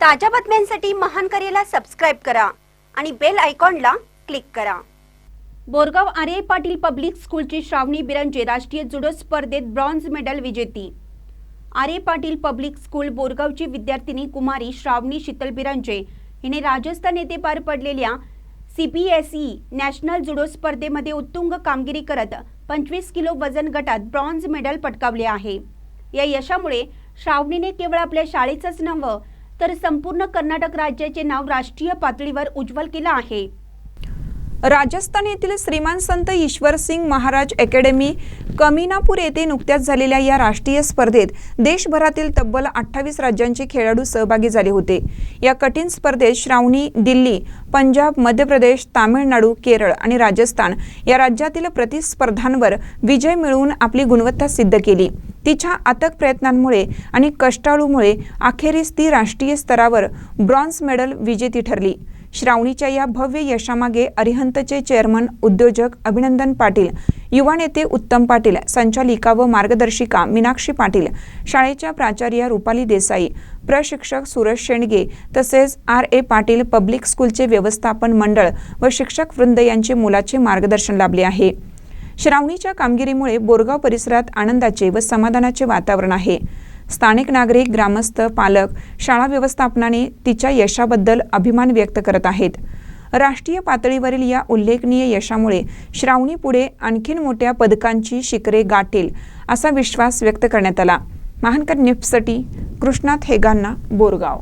ताज्या बातम्यांसाठी महान करेला सबस्क्राईब करा आणि बेल आयकॉनला क्लिक करा. Borgaon R A Patil public स्कूलची Shravani Biranje राष्ट्रीय जुडो स्पर्धेत ब्रॉन्झ मेडल विजेती. R A Patil public school बोरगावची विद्यार्थिनी कुमारी श्रावणी शीतल बिरंजे हिने राजस्थान येथे पार पडलेल्या C P S E national judo स्पर्धेमध्ये उत्तुंग कामगिरी करत पंचवीस किलो वजन गटात ब्रॉन्झ मेडल पटकावले आहे. या यशामुळे श्रावणीने केवळ आपल्या शाळेचंच नवं तर संपूर्ण कर्नाटक राज्याचे नाव राष्ट्रीय पातळीवर उज्ज्वल केलं आहे. राजस्थान येथील श्रीमान संत ईश्वर सिंग महाराज अकॅडमी कमीनापूर येथे नुकत्याच झालेल्या या राष्ट्रीय स्पर्धेत देशभरातील तब्बल अठ्ठावीस राज्यांचे खेळाडू सहभागी झाले होते. या कठीण स्पर्धेत श्रावणी दिल्ली पंजाब मध्य प्रदेश तामिळनाडू केरळ आणि राजस्थान या राज्यातील प्रतिस्पर्धांवर विजय मिळवून आपली गुणवत्ता सिद्ध केली. तिच्या अथक प्रयत्नांमुळे आणि कष्टाळूमुळे अखेरीस ती राष्ट्रीय स्तरावर ब्रॉन्झ मेडल विजेती ठरली. श्रावणीच्या या भव्य यशामागे अरिहंतचे चेअरमन उद्योजक अभिनंदन पाटील युवा नेते उत्तम पाटील संचालिका व मार्गदर्शिका मीनाक्षी पाटील शाळेच्या प्राचार्या रुपाली देसाई प्रशिक्षक सुरेश शेंडगे तसेच आर ए पाटील पब्लिक स्कूलचे व्यवस्थापन मंडळ व शिक्षक वृंद यांचे मुलाचे मार्गदर्शन लाभले आहे. श्रावणीच्या कामगिरीमुळे बोरगाव परिसरात आनंदाचे व समाधानाचे वातावरण आहे. स्थानिक नागरिक ग्रामस्थ पालक शाळा व्यवस्थापनाने तिच्या यशाबद्दल अभिमान व्यक्त करत आहेत. राष्ट्रीय पातळीवरील या उल्लेखनीय यशामुळे श्रावणी पुढे आणखीन मोठ्या पदकांची शिखरे गाठेल असा विश्वास व्यक्त करण्यात आला. महानकर निफ्टसाठी कृष्णात हेगांना बोरगाव.